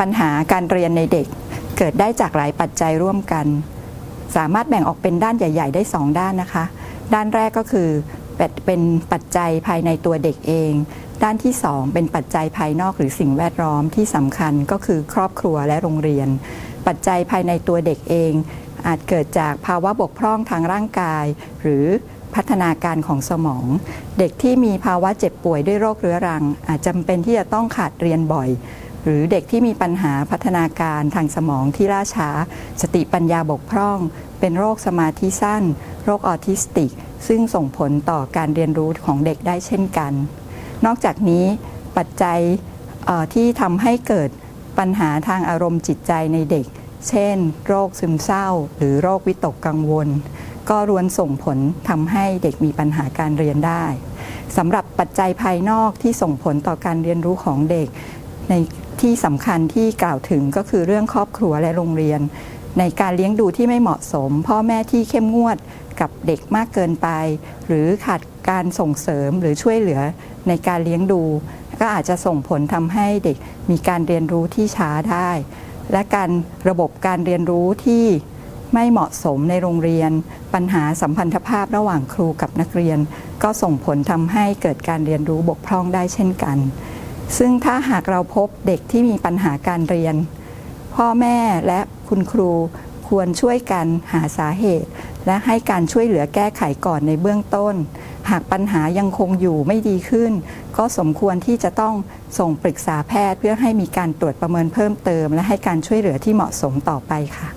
ปัญหาการเรียนในเด็กเกิดได้จากหลายปัจจัยร่วมกัน สามารถแบ่งออกเป็นด้านใหญ่ ๆ ได้ 2 ด้านนะคะ ด้านแรกก็คือเป็นปัจจัยภายในตัวเด็กเอง ด้านที่ 2 เป็นปัจจัยภายนอกหรือสิ่งแวดล้อมที่สำคัญก็คือครอบครัวและโรงเรียน ปัจจัยภายในตัวเด็กเอง อาจเกิดจากภาวะบกพร่องทางร่างกาย หรือพัฒนาการของสมอง เด็กที่มีภาวะเจ็บป่วยด้วยโรคเรื้อรัง อาจจำเป็นที่จะต้องขาดเรียนบ่อย หรือเด็กที่มีปัญหาพัฒนาการทางสมองที่ล่าช้า สติปัญญาบกพร่อง เป็นโรคสมาธิสั้น โรคออทิสติก ซึ่งส่งผลต่อการเรียนรู้ของเด็กได้เช่นกัน นอกจากนี้ปัจจัยที่ทำให้เกิดปัญหาทางอารมณ์จิตใจในเด็ก เช่น โรคซึมเศร้า หรือโรควิตกกังวล ก็รวนส่งผลทำให้เด็กมีปัญหาการเรียนได้สำหรับปัจจัยภายนอกที่ส่งผลต่อการเรียนรู้ของเด็ก ในที่สำคัญที่กล่าวถึงก็คือเรื่องครอบครัวและโรงเรียน ในการเลี้ยงดูที่ไม่เหมาะสม พ่อแม่ที่เข้มงวดกับเด็กมากเกินไป หรือขาดการส่งเสริมหรือช่วยเหลือในการเลี้ยงดู ก็อาจจะส่งผลทำให้เด็กมีการเรียนรู้ที่ช้าได้ และการระบบการเรียนรู้ที่ไม่เหมาะสมในโรงเรียน ปัญหาสัมพันธภาพระหว่างครูกับนักเรียน ก็ส่งผลทำให้เกิดการเรียนรู้บกพร่องได้เช่นกัน ซึ่งถ้าหากเราพบเด็กที่มีปัญหาการเรียน พ่อแม่และคุณครูควรช่วยกันหาสาเหตุ และให้การช่วยเหลือแก้ไขก่อนในเบื้องต้น หากปัญหายังคงอยู่ไม่ดีขึ้น ก็สมควรที่จะต้องส่งปรึกษาแพทย์เพื่อให้มีการตรวจประเมินเพิ่มเติม และให้การช่วยเหลือที่เหมาะสมต่อไปค่ะ